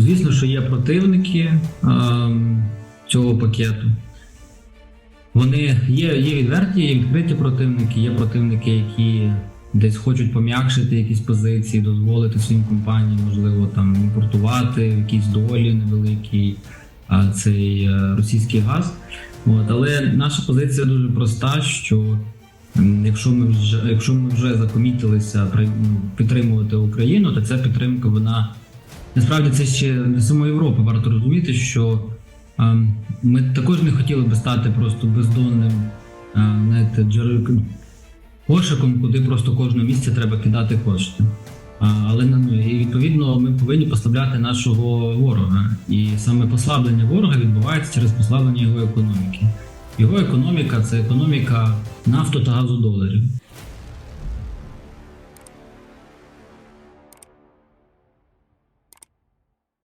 Звісно, що є противники цього пакету. Вони є, є відверті, є відкриті противники, є противники, які десь хочуть пом'якшити якісь позиції, дозволити своїм компаніям, можливо, там імпортувати в якісь долі невеликі а, цей е, російський газ. От, але наша позиція дуже проста, що якщо ми вже, якщо ми вже закомітилися ну, підтримувати Україну, то ця підтримка вона насправді це ще для самої Європи. Варто розуміти, що ем, ми також не хотіли би стати просто бездонним е, знаєте, джерел- кошиком, куди просто кожного місця треба кидати кошти. Але ну, і відповідно ми повинні послабляти нашого ворога. І саме послаблення ворога відбувається через послаблення його економіки. Його економіка це економіка нафто та газодоларів.